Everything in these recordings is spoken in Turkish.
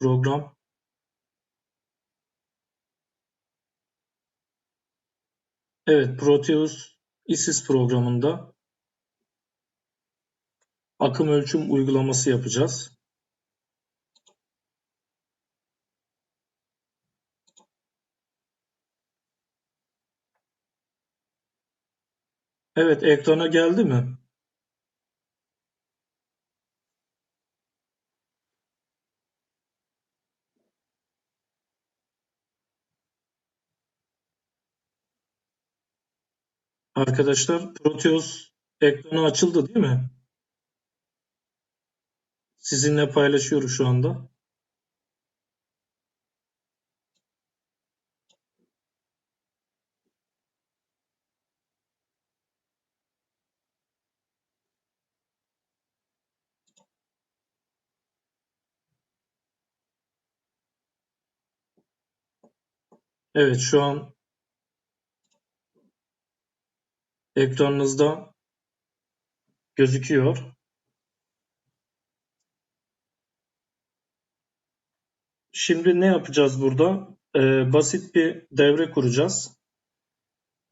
program. Evet, Proteus ISIS programında akım ölçüm uygulaması yapacağız. Evet, ekrana geldi mi? Arkadaşlar Proteus ekranı açıldı değil mi? Sizinle paylaşıyorum şu anda. Evet şu an ekranınızda gözüküyor. Şimdi ne yapacağız burada? Ee, basit bir devre kuracağız.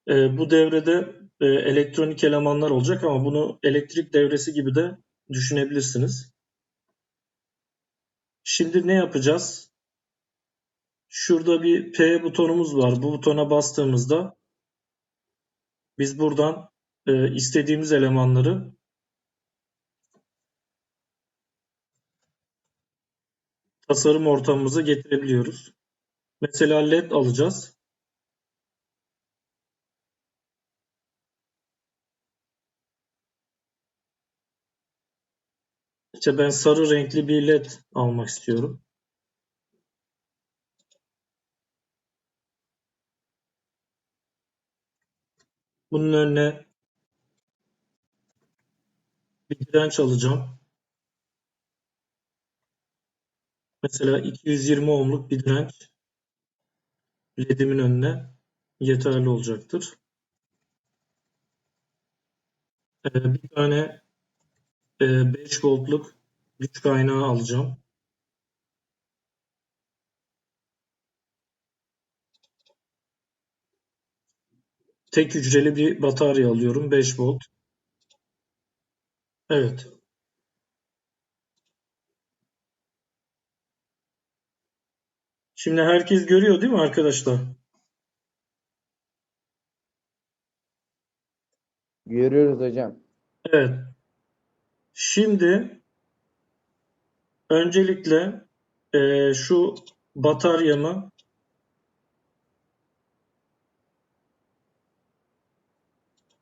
Ee, bu devrede e, elektronik elemanlar olacak ama bunu elektrik devresi gibi de düşünebilirsiniz. Şimdi ne yapacağız? Şurada bir P butonumuz var. Bu butona bastığımızda biz buradan e, istediğimiz elemanları tasarım ortamımıza getirebiliyoruz. Mesela LED alacağız. İşte ben sarı renkli bir LED almak istiyorum. Bunun önüne bir direnç alacağım. Mesela 220 ohmluk bir direnç LED'imin önüne yeterli olacaktır. Ee, bir tane 5 e, voltluk güç kaynağı alacağım. Tek hücreli bir batarya alıyorum. 5 volt. Evet. Şimdi herkes görüyor değil mi arkadaşlar? Görüyoruz hocam. Evet. Şimdi öncelikle e, şu bataryamı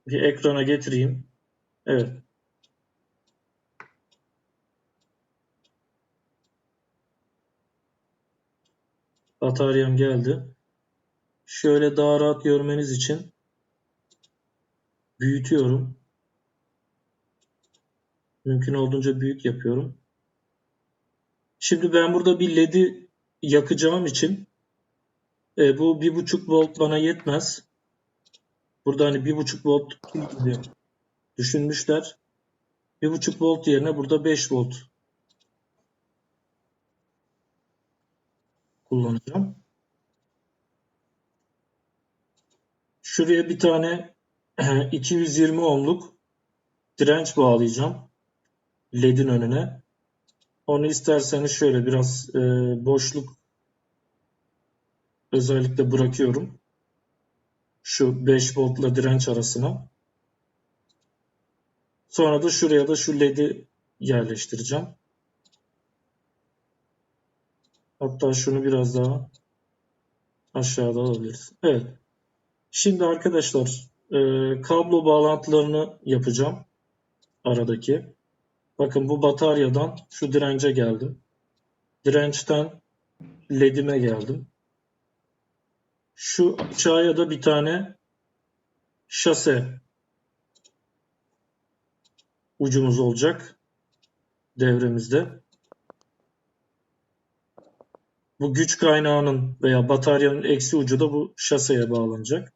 bir ekrana getireyim. Evet. Bataryam geldi. Şöyle daha rahat görmeniz için büyütüyorum. Mümkün olduğunca büyük yapıyorum. Şimdi ben burada bir LED'i yakacağım için e, bu bir buçuk volt bana yetmez. Burada hani bir buçuk volt gibi düşünmüşler. Bir buçuk volt yerine burada 5 volt kullanacağım. Şuraya bir tane 220 ohmluk direnç bağlayacağım. LED'in önüne. Onu isterseniz şöyle biraz e, boşluk özellikle bırakıyorum. Şu 5 voltla direnç arasına. Sonra da şuraya da şu LED'i yerleştireceğim. Hatta şunu biraz daha aşağıda alabiliriz. Evet. Şimdi arkadaşlar e, kablo bağlantılarını yapacağım. Aradaki. Bakın bu bataryadan şu dirence geldim. Dirençten ledime geldim. Şu aşağıya da bir tane şase ucumuz olacak devremizde. Bu güç kaynağının veya bataryanın eksi ucu da bu şaseye bağlanacak.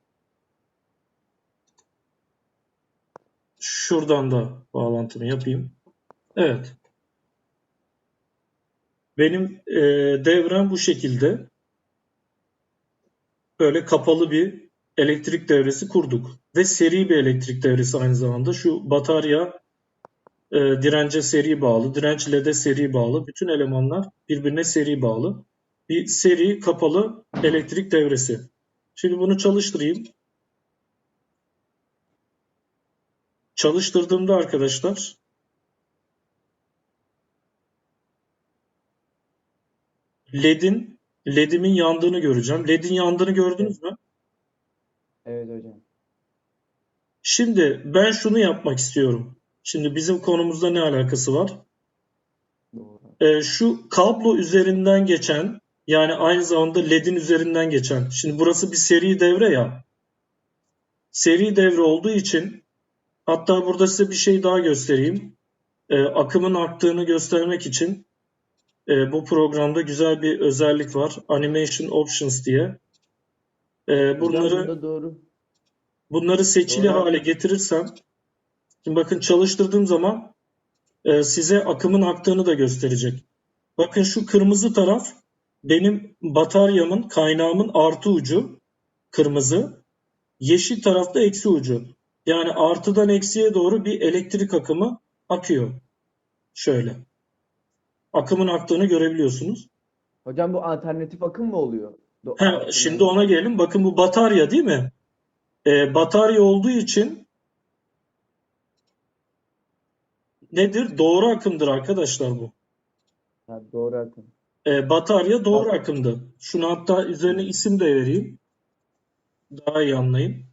Şuradan da bağlantımı yapayım. Evet. Benim e, devrem bu şekilde. Böyle kapalı bir elektrik devresi kurduk. Ve seri bir elektrik devresi aynı zamanda. Şu batarya e, dirence seri bağlı, direnç LED'e seri bağlı. Bütün elemanlar birbirine seri bağlı. Bir seri kapalı elektrik devresi. Şimdi bunu çalıştırayım. Çalıştırdığımda arkadaşlar LED'in LED'imin yandığını göreceğim. LED'in yandığını gördünüz mü? Evet hocam. Şimdi ben şunu yapmak istiyorum. Şimdi bizim konumuzda ne alakası var? Ee, şu kablo üzerinden geçen yani aynı zamanda LED'in üzerinden geçen. Şimdi burası bir seri devre ya. Seri devre olduğu için hatta burada size bir şey daha göstereyim. Ee, akımın aktığını göstermek için e, bu programda güzel bir özellik var. Animation Options diye. Hocam bunları doğru. Bunları seçili Doğru. hale getirirsem, şimdi bakın çalıştırdığım zaman e, size akımın aktığını da gösterecek. Bakın şu kırmızı taraf benim bataryamın, kaynağımın artı ucu kırmızı. Yeşil tarafta eksi ucu. Yani artıdan eksiye doğru bir elektrik akımı akıyor. Şöyle. Akımın aktığını görebiliyorsunuz. Hocam bu alternatif akım mı oluyor? Do- Ha, şimdi ona gelelim. Bakın bu batarya değil mi? Ee, batarya olduğu için nedir? Doğru akımdır arkadaşlar bu. Ha, doğru akım. Ee, batarya doğru Tamam. akımdı. Şunu hatta üzerine isim de vereyim. Daha iyi anlayın.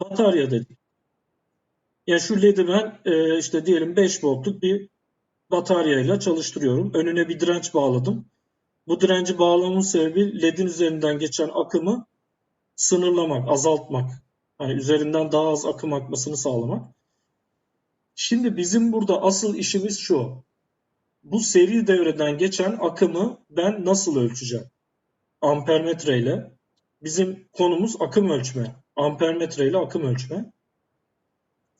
Batarya dedik. Yani şu LED'i ben e, işte diyelim 5 voltluk bir bataryayla çalıştırıyorum. Önüne bir direnç bağladım. Bu direnci bağlamamın sebebi LED'in üzerinden geçen akımı sınırlamak, azaltmak. Hani üzerinden daha az akım akmasını sağlamak. Şimdi bizim burada asıl işimiz şu. Bu seri devreden geçen akımı ben nasıl ölçeceğim? Ampermetre ile. Bizim konumuz akım ölçme. Ampermetre ile akım ölçme.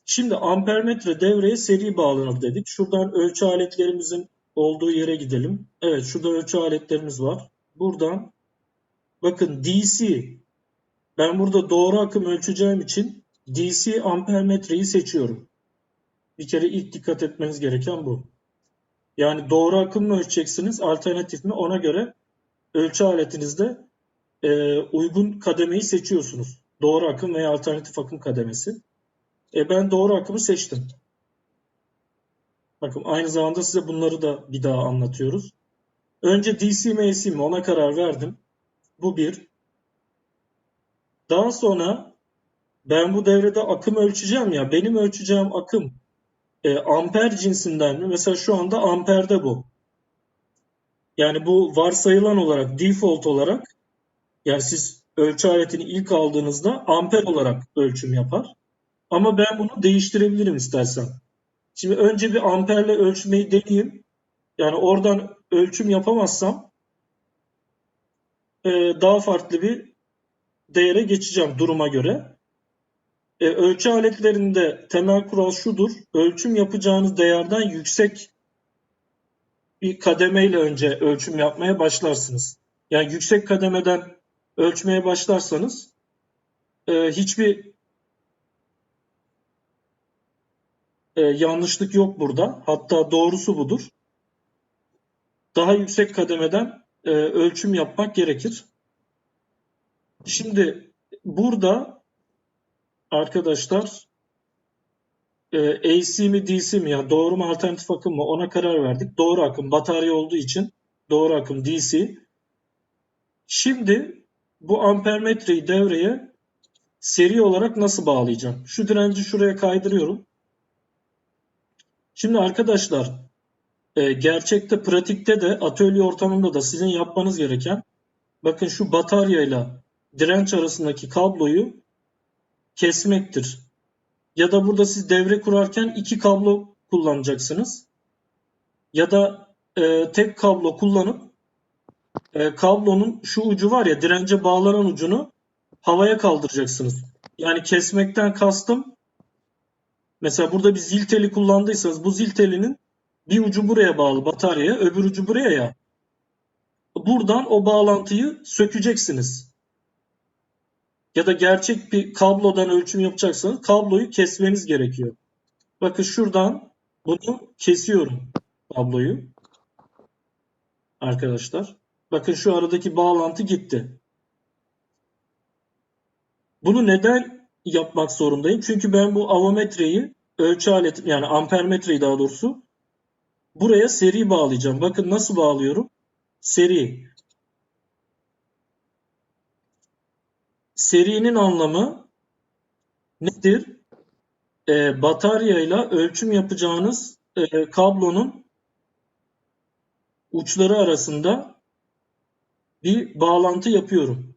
Şimdi ampermetre devreye seri bağlanır dedik. Şuradan ölçü aletlerimizin olduğu yere gidelim. Evet şurada ölçü aletlerimiz var. Buradan bakın DC ben burada doğru akım ölçeceğim için DC ampermetreyi seçiyorum. Bir kere ilk dikkat etmeniz gereken bu. Yani doğru akım mı ölçeceksiniz, alternatif mi? Ona göre ölçü aletinizde e, uygun kademeyi seçiyorsunuz. Doğru akım veya alternatif akım kademesi. E, ben doğru akımı seçtim. Bakın aynı zamanda size bunları da bir daha anlatıyoruz. Önce DC mi AC mi ona karar verdim. Bu bir. Daha sonra ben bu devrede akım ölçeceğim ya. Benim ölçeceğim akım e, amper cinsinden mi? Mesela şu anda amperde bu. Yani bu varsayılan olarak, default olarak yani siz ölçü aletini ilk aldığınızda amper olarak ölçüm yapar. Ama ben bunu değiştirebilirim istersen. Şimdi önce bir amperle ölçmeyi deneyeyim. Yani oradan ölçüm yapamazsam e, daha farklı bir değere geçeceğim duruma göre. E, ölçü aletlerinde temel kural şudur. Ölçüm yapacağınız değerden yüksek bir kademeyle önce ölçüm yapmaya başlarsınız. Yani yüksek kademeden ölçmeye başlarsanız e, hiçbir e, yanlışlık yok burada. Hatta doğrusu budur. Daha yüksek kademeden e, ölçüm yapmak gerekir. Şimdi burada arkadaşlar e, AC mi DC mi ya doğru mu alternatif akım mı ona karar verdik. Doğru akım batarya olduğu için doğru akım DC. Şimdi bu ampermetreyi devreye seri olarak nasıl bağlayacağım? Şu direnci şuraya kaydırıyorum. Şimdi arkadaşlar e, gerçekte pratikte de atölye ortamında da sizin yapmanız gereken bakın şu bataryayla direnç arasındaki kabloyu kesmektir. Ya da burada siz devre kurarken iki kablo kullanacaksınız. Ya da e, tek kablo kullanıp e, kablonun şu ucu var ya dirence bağlanan ucunu havaya kaldıracaksınız. Yani kesmekten kastım mesela burada bir zil teli kullandıysanız bu zil telinin Bir ucu buraya bağlı bataryaya, öbür ucu buraya ya. Buradan o bağlantıyı sökeceksiniz. Ya da gerçek bir kablodan ölçüm yapacaksanız kabloyu kesmeniz gerekiyor. Bakın şuradan bunu kesiyorum kabloyu. Arkadaşlar. Bakın şu aradaki bağlantı gitti. Bunu neden yapmak zorundayım? Çünkü ben bu avometreyi ölçü aleti yani ampermetreyi daha doğrusu buraya seri bağlayacağım. Bakın nasıl bağlıyorum? Seri. Serinin anlamı nedir? Ee, bataryayla ölçüm yapacağınız e, kablonun uçları arasında bir bağlantı yapıyorum.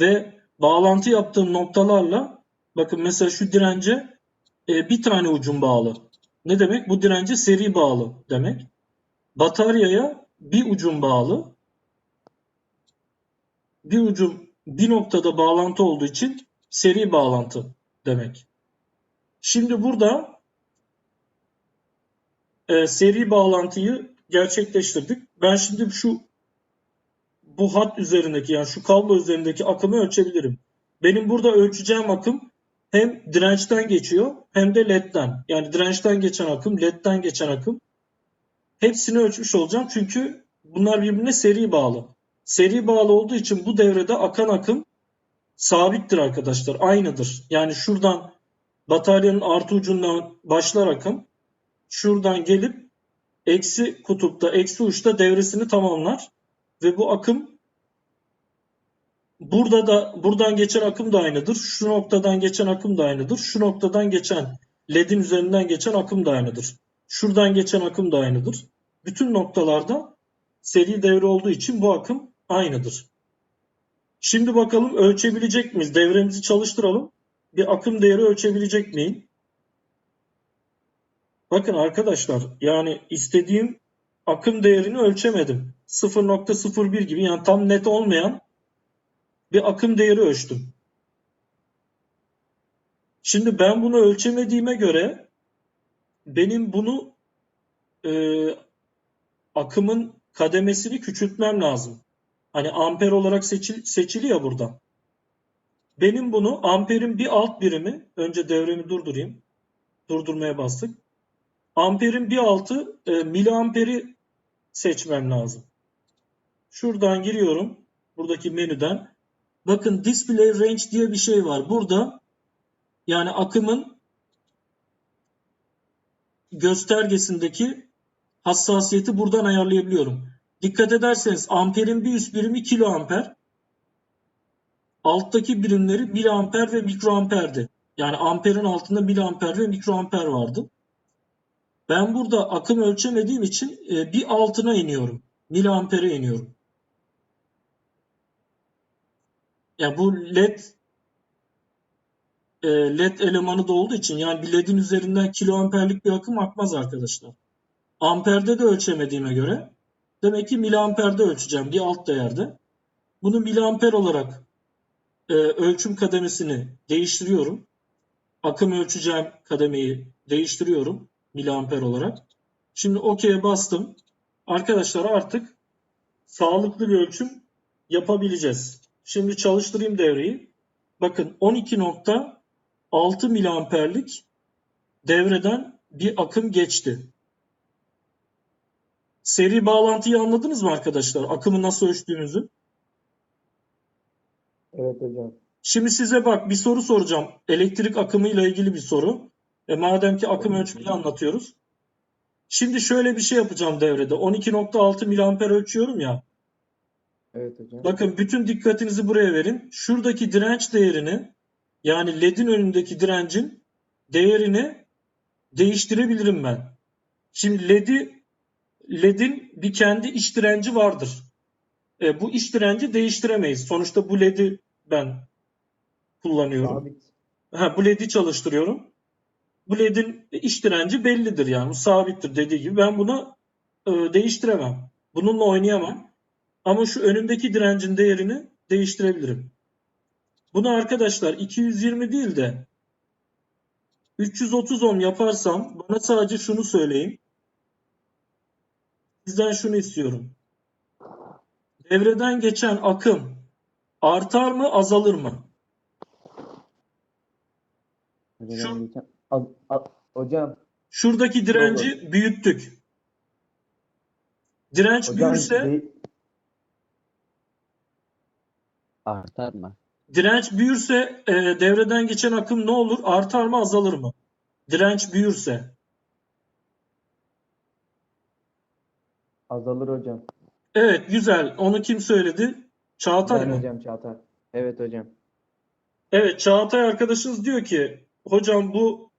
Ve bağlantı yaptığım noktalarla bakın mesela şu dirence e, bir tane ucum bağlı. Ne demek? Bu dirence seri bağlı demek. Bataryaya bir ucum bağlı. Bir ucum bir noktada bağlantı olduğu için seri bağlantı demek. Şimdi burada e, seri bağlantıyı gerçekleştirdik. Ben şimdi şu bu hat üzerindeki yani şu kablo üzerindeki akımı ölçebilirim. Benim burada ölçeceğim akım hem dirençten geçiyor hem de ledden. Yani dirençten geçen akım, ledden geçen akım. Hepsini ölçmüş olacağım çünkü bunlar birbirine seri bağlı. Seri bağlı olduğu için bu devrede akan akım sabittir arkadaşlar. Aynıdır. Yani şuradan bataryanın artı ucundan başlar akım. Şuradan gelip eksi kutupta, eksi uçta devresini tamamlar. Ve bu akım burada da buradan geçen akım da aynıdır. Şu noktadan geçen akım da aynıdır. Şu noktadan geçen ledin üzerinden geçen akım da aynıdır. Şuradan geçen akım da aynıdır. Bütün noktalarda seri devre olduğu için bu akım aynıdır. Şimdi bakalım ölçebilecek miyiz? Devremizi çalıştıralım. Bir akım değeri ölçebilecek miyim? Bakın arkadaşlar yani istediğim akım değerini ölçemedim. 0.01 gibi yani tam net olmayan bir akım değeri ölçtüm. Şimdi ben bunu ölçemediğime göre benim bunu e, akımın kademesini küçültmem lazım. Hani amper olarak seçil, seçili ya burada. Benim bunu amperin bir alt birimi, önce devremi durdurayım. Durdurmaya bastık. Amperin bir altı e, miliamperi seçmem lazım. Şuradan giriyorum. Buradaki menüden. Bakın display range diye bir şey var. Burada yani akımın göstergesindeki hassasiyeti buradan ayarlayabiliyorum. Dikkat ederseniz amperin bir üst birimi kiloamper. Alttaki birimleri miliamper ve mikroamperdi. Yani amperin altında miliamper ve mikroamper vardı. Ben burada akım ölçemediğim için e, bir altına iniyorum. Miliampere iniyorum. Yani bu led e, led elemanı da olduğu için yani bir ledin üzerinden kiloamperlik bir akım akmaz arkadaşlar. Amperde de ölçemediğime göre demek ki miliamperde ölçeceğim bir alt değerde. Bunu miliamper olarak e, ölçüm kademesini değiştiriyorum. Akım ölçeceğim kademeyi değiştiriyorum miliamper olarak. Şimdi OK'ye bastım. Arkadaşlar artık sağlıklı bir ölçüm yapabileceğiz. Şimdi çalıştırayım devreyi. Bakın 12.6 miliamperlik devreden bir akım geçti. Seri bağlantıyı anladınız mı arkadaşlar? Akımı nasıl ölçtüğünüzü. Evet hocam. Şimdi size bak bir soru soracağım. Elektrik akımı ile ilgili bir soru. E madem ki akım ölçmeyi anlatıyoruz. Şimdi şöyle bir şey yapacağım devrede. 12.6 miliamper ölçüyorum ya. Evet hocam. Bakın bütün dikkatinizi buraya verin. Şuradaki direnç değerini yani ledin önündeki direncin değerini değiştirebilirim ben. Şimdi ledi ledin bir kendi iç direnci vardır. E, bu iç direnci değiştiremeyiz. Sonuçta bu ledi ben kullanıyorum. Sabit. Ha, bu ledi çalıştırıyorum. Bu ledin iç direnci bellidir yani. Bu sabittir dediği gibi. Ben bunu e, değiştiremem. Bununla oynayamam. Ama şu önümdeki direncin değerini değiştirebilirim. Bunu arkadaşlar 220 değil de 330 ohm yaparsam bana sadece şunu söyleyin. Sizden şunu istiyorum. Devreden geçen akım artar mı, azalır mı? Şu- hocam, Şuradaki direnci büyüttük. Direnç hocam büyürse, de- Artar mı? direnç büyürse e, devreden geçen akım ne olur? Artar mı, azalır mı? Direnç büyürse. azalır hocam. Evet, güzel. Onu kim söyledi? Çağatay Ben mı? hocam Çağatay. Evet hocam. Evet, Çağatay arkadaşınız diyor ki, hocam bu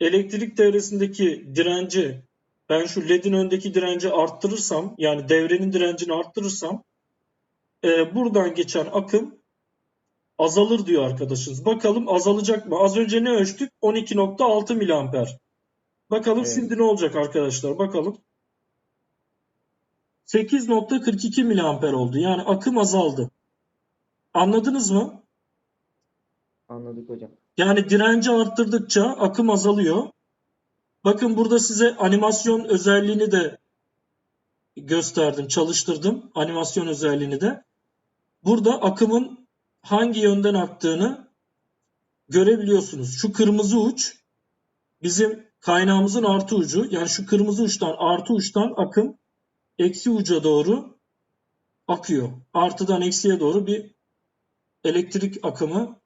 elektrik devresindeki direnci ben şu LED'in öndeki direnci arttırırsam, yani devrenin direncini arttırırsam, e, buradan geçen akım azalır diyor arkadaşınız. Bakalım azalacak mı? Az önce ne ölçtük? 12.6 miliamper. Bakalım Evet. şimdi ne olacak arkadaşlar? Bakalım. 8.42 miliamper oldu. Yani akım azaldı. Anladınız mı? Anladık hocam. Yani direnci arttırdıkça akım azalıyor. Bakın burada size animasyon özelliğini de gösterdim, çalıştırdım. Animasyon özelliğini de. Burada akımın hangi yönden aktığını görebiliyorsunuz. Şu kırmızı uç bizim kaynağımızın artı ucu. Yani şu kırmızı uçtan artı uçtan akım eksi uca doğru akıyor. Artıdan eksiye doğru bir elektrik akımı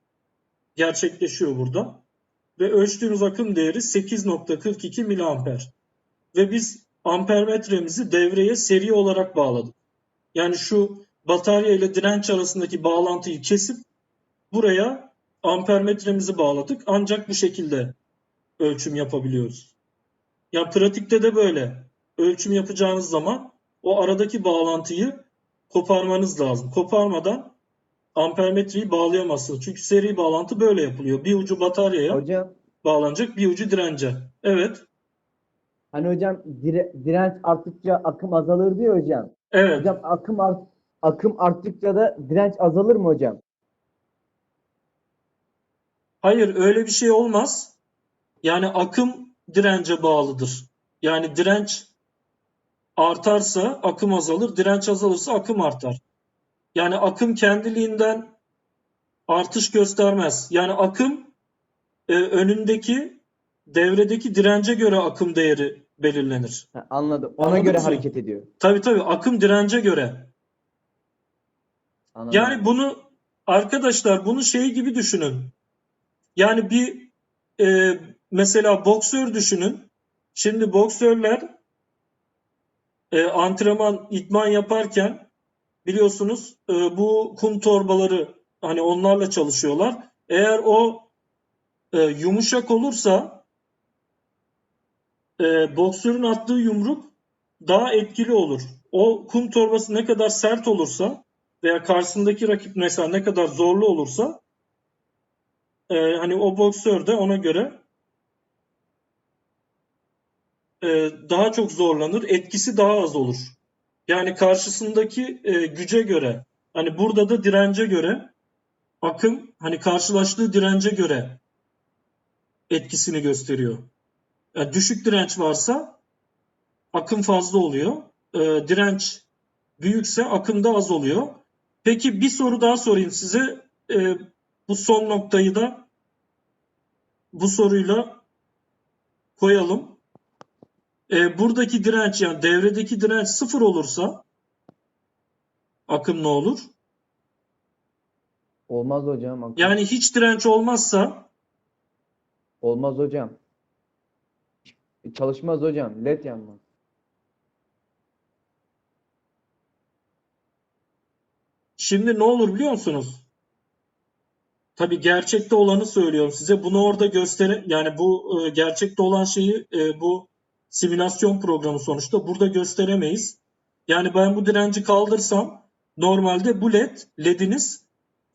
gerçekleşiyor burada. Ve ölçtüğümüz akım değeri 8.42 miliamper. Ve biz ampermetremizi devreye seri olarak bağladık. Yani şu batarya ile direnç arasındaki bağlantıyı kesip buraya ampermetremizi bağladık. Ancak bu şekilde ölçüm yapabiliyoruz. Yani pratikte de böyle. Ölçüm yapacağınız zaman o aradaki bağlantıyı koparmanız lazım. Koparmadan ampermetreyi bağlayamazsınız. Çünkü seri bağlantı böyle yapılıyor. Bir ucu bataryaya Hocam bağlanacak, bir ucu dirence. Evet, hani hocam dire- direnç arttıkça akım azalır diyor hocam. evet. Hocam akım art akım arttıkça da direnç azalır mı hocam? Hayır, öyle bir şey olmaz. Yani akım dirence bağlıdır. Yani direnç artarsa akım azalır, direnç azalırsa akım artar. Yani akım kendiliğinden artış göstermez. Yani akım e, önündeki devredeki dirence göre akım değeri belirlenir. Ha, anladım. Ona Anladınız göre mı? hareket ediyor. Tabii tabii akım dirence göre. Anladım. Yani bunu arkadaşlar bunu şey gibi düşünün. Yani bir e, mesela boksör düşünün. Şimdi boksörler e, antrenman, idman yaparken biliyorsunuz e, bu kum torbaları hani onlarla çalışıyorlar. Eğer o e, yumuşak olursa e, boksörün attığı yumruk daha etkili olur. O kum torbası ne kadar sert olursa veya karşısındaki rakip mesela ne kadar zorlu olursa e, hani o boksör de ona göre e, daha çok zorlanır, etkisi daha az olur. Yani karşısındaki e, güce göre, hani burada da dirence göre akım hani karşılaştığı dirence göre etkisini gösteriyor. Yani düşük direnç varsa akım fazla oluyor. E, direnç büyükse akım da az oluyor. Peki bir soru daha sorayım size. E, bu son noktayı da bu soruyla koyalım. E, buradaki direnç yani devredeki direnç sıfır olursa akım ne olur? Olmaz hocam. akım. Yani hiç direnç olmazsa Olmaz hocam. Çalışmaz hocam. LED yanmaz. Şimdi ne olur biliyor musunuz? Tabii gerçekte olanı söylüyorum size. Bunu orada göstere yani bu e, gerçekte olan şeyi e, bu simülasyon programı sonuçta burada gösteremeyiz. Yani ben bu direnci kaldırsam normalde bu led lediniz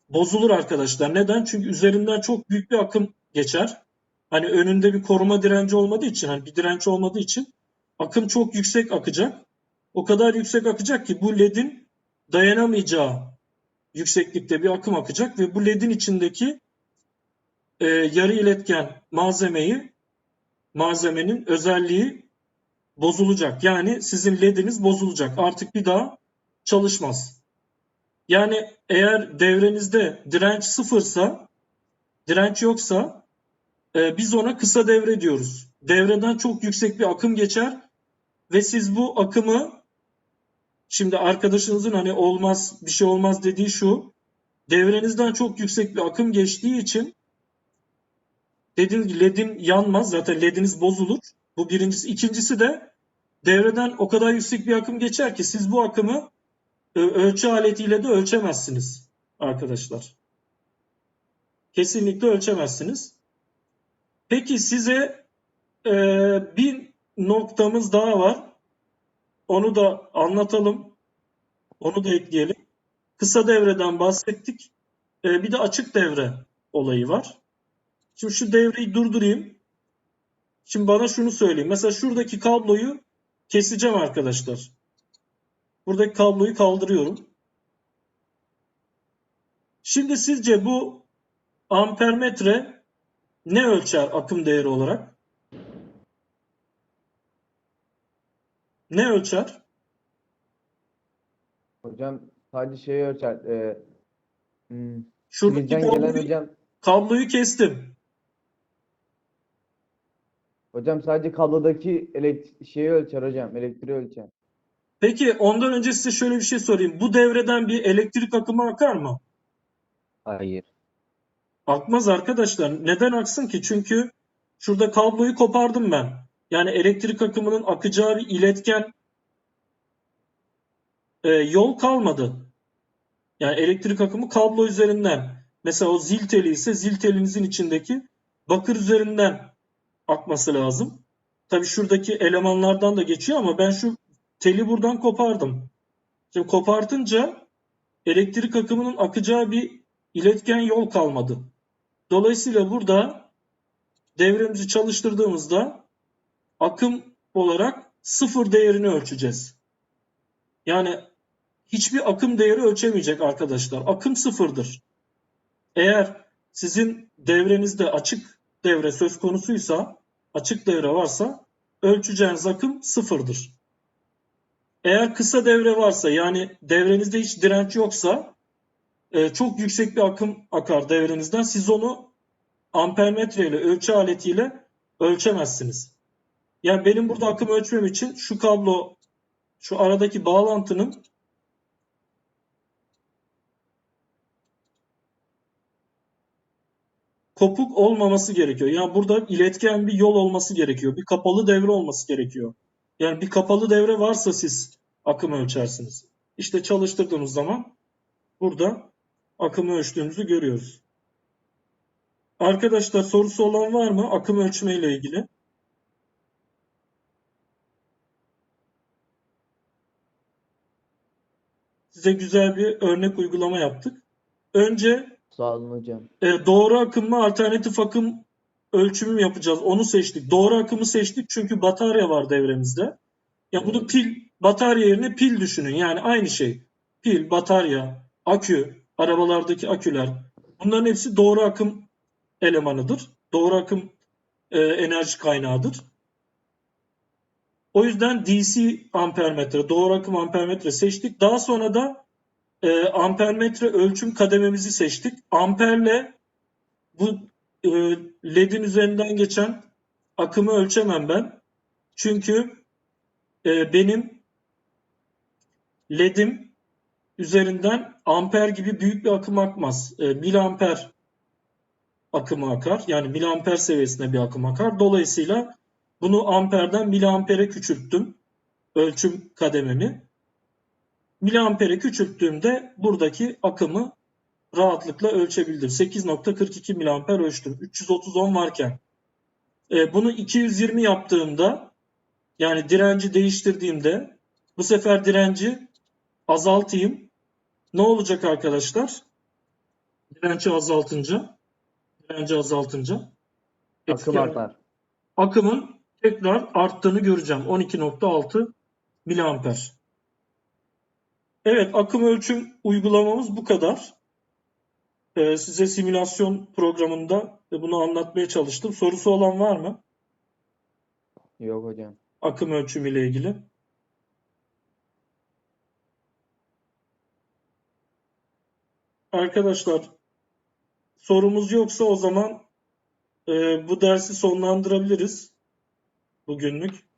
bozulur arkadaşlar. Neden? Çünkü üzerinden çok büyük bir akım geçer. Hani önünde bir koruma direnci olmadığı için hani bir direnç olmadığı için akım çok yüksek akacak. O kadar yüksek akacak ki bu ledin dayanamayacağı yükseklikte bir akım akacak ve bu ledin içindeki e, yarı iletken malzemeyi malzemenin özelliği bozulacak. Yani sizin lediniz bozulacak. Artık bir daha çalışmaz. Yani eğer devrenizde direnç sıfırsa, direnç yoksa e, biz ona kısa devre diyoruz. Devreden çok yüksek bir akım geçer ve siz bu akımı şimdi arkadaşınızın hani olmaz bir şey olmaz dediği şu devrenizden çok yüksek bir akım geçtiği için dediğim gibi ledin yanmaz zaten lediniz bozulur. Bu birincisi. İkincisi de devreden o kadar yüksek bir akım geçer ki siz bu akımı e, ölçü aletiyle de ölçemezsiniz arkadaşlar. Kesinlikle ölçemezsiniz. Peki size e, bir noktamız daha var. Onu da anlatalım. Onu da ekleyelim. Kısa devreden bahsettik. E, bir de açık devre olayı var. Şimdi şu devreyi durdurayım. Şimdi bana şunu söyleyeyim. Mesela şuradaki kabloyu keseceğim arkadaşlar. Buradaki kabloyu kaldırıyorum. Şimdi sizce bu ampermetre ne ölçer akım değeri olarak? Ne ölçer? Hocam sadece şeyi ölçer. E, hmm, Şuradaki prizden gelen kabloyu, hocam kabloyu kestim. hocam sadece kablodaki elekt şeyi ölçer hocam. Elektriği ölçer. Peki ondan önce size şöyle bir şey sorayım. Bu devreden bir elektrik akımı akar mı? Hayır. Akmaz arkadaşlar. Neden aksın ki? Çünkü şurada kabloyu kopardım ben. Yani elektrik akımının akacağı bir iletken e, yol kalmadı. Yani elektrik akımı kablo üzerinden. Mesela o zil teli ise zil telinizin içindeki bakır üzerinden akması lazım. Tabii şuradaki elemanlardan da geçiyor ama ben şu teli buradan kopardım. Şimdi kopartınca elektrik akımının akacağı bir iletken yol kalmadı. Dolayısıyla burada devremizi çalıştırdığımızda akım olarak sıfır değerini ölçeceğiz. Yani hiçbir akım değeri ölçemeyecek arkadaşlar. Akım sıfırdır. Eğer sizin devrenizde açık devre söz konusuysa, açık devre varsa ölçeceğiniz akım sıfırdır. Eğer kısa devre varsa yani devrenizde hiç direnç yoksa e, çok yüksek bir akım akar devrenizden. Siz onu ampermetre ile ölçü aletiyle ölçemezsiniz. Yani benim burada akım ölçmem için şu kablo şu aradaki bağlantının kopuk olmaması gerekiyor. Yani burada iletken bir yol olması gerekiyor. Bir kapalı devre olması gerekiyor. Yani bir kapalı devre varsa siz akım ölçersiniz. İşte çalıştırdığımız zaman burada akımı ölçtüğümüzü görüyoruz. Arkadaşlar sorusu olan var mı akım ölçme ile ilgili? Size güzel bir örnek uygulama yaptık. Önce Sağ olun hocam. e, doğru akım mı alternatif akım ölçümü mü yapacağız? Onu seçtik. Doğru akımı seçtik çünkü batarya var devremizde. Ya bunu pil, batarya yerine pil düşünün. Yani aynı şey. Pil, batarya, akü, arabalardaki aküler. Bunların hepsi doğru akım elemanıdır. Doğru akım e, enerji kaynağıdır. O yüzden DC ampermetre, doğru akım ampermetre seçtik. Daha sonra da e, ampermetre ölçüm kadememizi seçtik. Amperle bu e, LED'in üzerinden geçen akımı ölçemem ben. Çünkü e, benim LED'im üzerinden amper gibi büyük bir akım akmaz. E, miliamper akımı akar. Yani miliamper seviyesinde bir akım akar. Dolayısıyla bunu amperden miliampere küçülttüm. Ölçüm kadememi. Miliampere küçülttüğümde buradaki akımı rahatlıkla ölçebildim. 8.42 miliamper ölçtüm. 330 ohm varken. E, bunu 220 yaptığımda yani direnci değiştirdiğimde bu sefer direnci azaltayım. Ne olacak arkadaşlar? Direnci azaltınca direnci azaltınca Akım artar. akımın tekrar arttığını göreceğim. 12.6 miliamper. Evet, akım ölçüm uygulamamız bu kadar. Ee, size simülasyon programında bunu anlatmaya çalıştım. Sorusu olan var mı? Yok hocam. akım ölçümü ile ilgili. Arkadaşlar sorumuz yoksa o zaman e, bu dersi sonlandırabiliriz bugünlük.